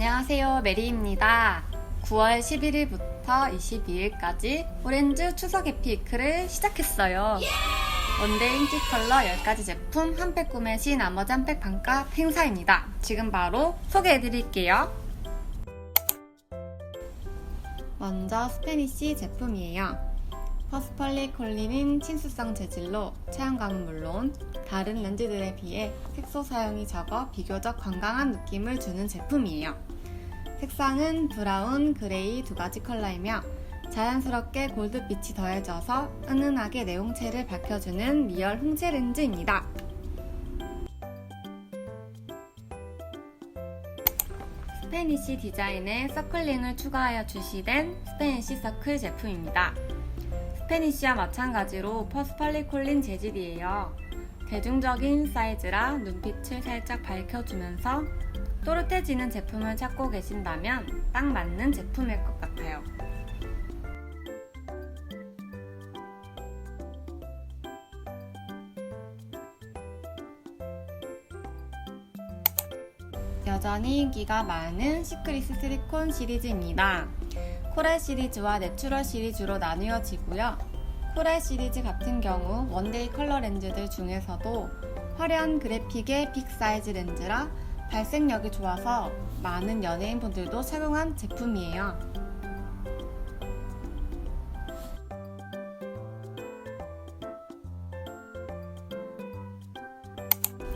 안녕하세요. 메리입니다. 9월 11일부터 22일까지 오렌즈 추석 에피크를 시작했어요. 원데이 인기 컬러 10가지 제품 한 팩 구매 시 나머지 한 팩 반값 행사입니다. 지금 바로 소개해드릴게요. 먼저 스페니쉬 제품이에요. 퍼스펄리 콜린인 친수성 재질로 체형감은 물론 다른 렌즈들에 비해 색소 사용이 적어 비교적 건강한 느낌을 주는 제품이에요. 색상은 브라운, 그레이 두 가지 컬러이며 자연스럽게 골드빛이 더해져서 은은하게 내용체를 밝혀주는 리얼 홍채 렌즈입니다. 스페니쉬 디자인에 서클링을 추가하여 출시된 스페니쉬 서클 제품입니다. 스페니쉬와 마찬가지로 퍼스펄리콜린 재질이에요. 대중적인 사이즈라 눈빛을 살짝 밝혀주면서 또렷해지는 제품을 찾고 계신다면 딱 맞는 제품일 것 같아요. 여전히 인기가 많은 시크리스 시리콘 시리즈입니다. 코랄 시리즈와 내추럴 시리즈로 나뉘어지고요. 코랄 시리즈 같은 경우 원데이 컬러 렌즈들 중에서도 화려한 그래픽의 빅 사이즈 렌즈라 발색력이 좋아서 많은 연예인 분들도 착용한 제품이에요.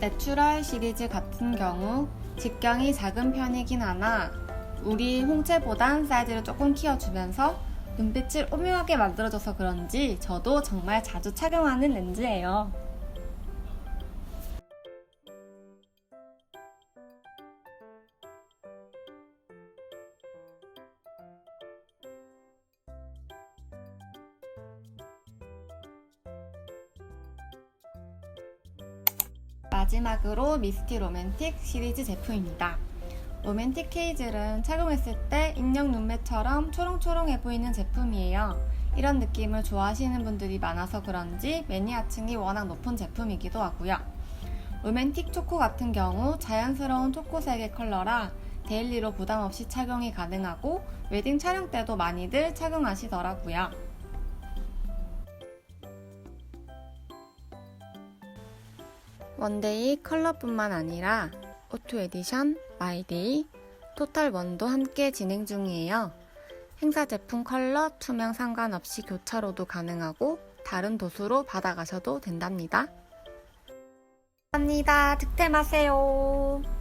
내추럴 시리즈 같은 경우 직경이 작은 편이긴 하나 우리 홍채보단 사이즈를 조금 키워주면서 눈빛을 오묘하게 만들어줘서 그런지 저도 정말 자주 착용하는 렌즈예요. 마지막으로 미스티 로맨틱 시리즈 제품입니다. 로맨틱 케이즐은 착용했을 때 인형 눈매처럼 초롱초롱해 보이는 제품이에요. 이런 느낌을 좋아하시는 분들이 많아서 그런지 매니아층이 워낙 높은 제품이기도 하고요. 로맨틱 초코 같은 경우 자연스러운 초코색의 컬러라 데일리로 부담 없이 착용이 가능하고 웨딩 촬영 때도 많이들 착용하시더라고요. 원데이 컬러뿐만 아니라 오투 에디션, 마이데이, 토탈 원도 함께 진행 중이에요. 행사 제품 컬러 투명 상관없이 교차로도 가능하고 다른 도수로 받아가셔도 된답니다. 감사합니다. 득템하세요.